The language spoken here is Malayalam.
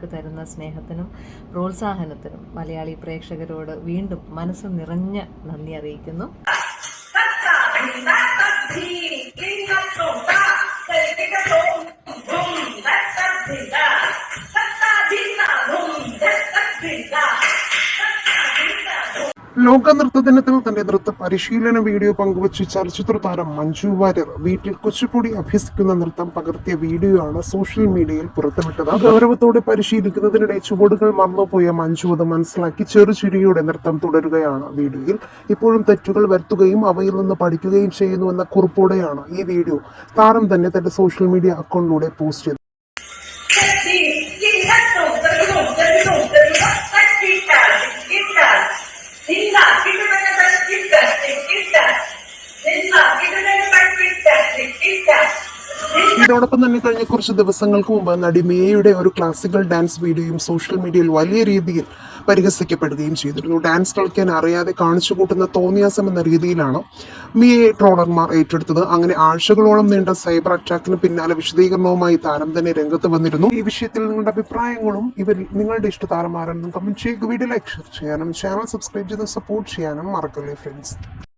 ഞങ്ങൾക്ക് തരുന്ന സ്നേഹത്തിനും പ്രോത്സാഹനത്തിനും മലയാളി പ്രേക്ഷകരോട് വീണ്ടും മനസ്സ് നിറഞ്ഞ നന്ദി അറിയിക്കുന്നു. ലോക നൃത്ത ദിനത്തിൽ തന്റെ നൃത്ത പരിശീലന വീഡിയോ പങ്കുവച്ച് ചലച്ചിത്ര താരം മഞ്ജു വാര്യർ വീട്ടിൽ കുച്ചിപ്പുടി അഭ്യസിക്കുന്ന നൃത്തം പകർത്തിയ വീഡിയോ ആണ് സോഷ്യൽ മീഡിയയിൽ പുറത്തുവിട്ടത്. ഗൗരവത്തോടെ പരിശീലിക്കുന്നതിനിടെ ചുവടുകൾ മറന്നുപോയ മഞ്ജു അത് മനസ്സിലാക്കി ചെറുചിരിയോടെ നൃത്തം തുടരുകയാണ് വീഡിയോയിൽ. ഇപ്പോഴും തെറ്റുകൾ വരുത്തുകയും അവയിൽ നിന്ന് പഠിക്കുകയും ചെയ്യുന്നു എന്ന കുറിപ്പോടെയാണ് ഈ വീഡിയോ താരം തന്നെ തന്റെ സോഷ്യൽ മീഡിയ അക്കൗണ്ടിലൂടെ പോസ്റ്റ് ചെയ്തത്. ഇതോടൊപ്പം തന്നെ കഴിഞ്ഞ കുറച്ച് ദിവസങ്ങൾക്ക് മുമ്പ് നടി മേയുടെ ഒരു ക്ലാസിക്കൽ ഡാൻസ് വീഡിയോയും സോഷ്യൽ മീഡിയയിൽ വലിയ രീതിയിൽ പരിഹസിക്കപ്പെടുകയും ചെയ്തിരുന്നു. ഡാൻസ് കളിക്കാൻ അറിയാതെ കാണിച്ചു കൂട്ടുന്ന തോന്നിയാസം എന്ന രീതിയിലാണ് മിയെ ട്രോളർമാർ ഏറ്റെടുത്തത്. അങ്ങനെ ആഴ്ചകളോളം നീണ്ട സൈബർ അറ്റാക്കിന് പിന്നാലെ വിശദീകരണവുമായി താരം തന്നെ രംഗത്ത് വന്നിരുന്നു. ഈ വിഷയത്തിൽ നിങ്ങളുടെ അഭിപ്രായങ്ങളും ഇവർ നിങ്ങളുടെ ഇഷ്ട താരമാരെന്നും കമന്റ് ചെയ്യുക. വീഡിയോ ലൈക്ക് ചെയ്യാനും ചാനൽ സബ്സ്ക്രൈബ് ചെയ്ത് സപ്പോർട്ട് ചെയ്യാനും മറക്കല്ലേ ഫ്രണ്ട്സ്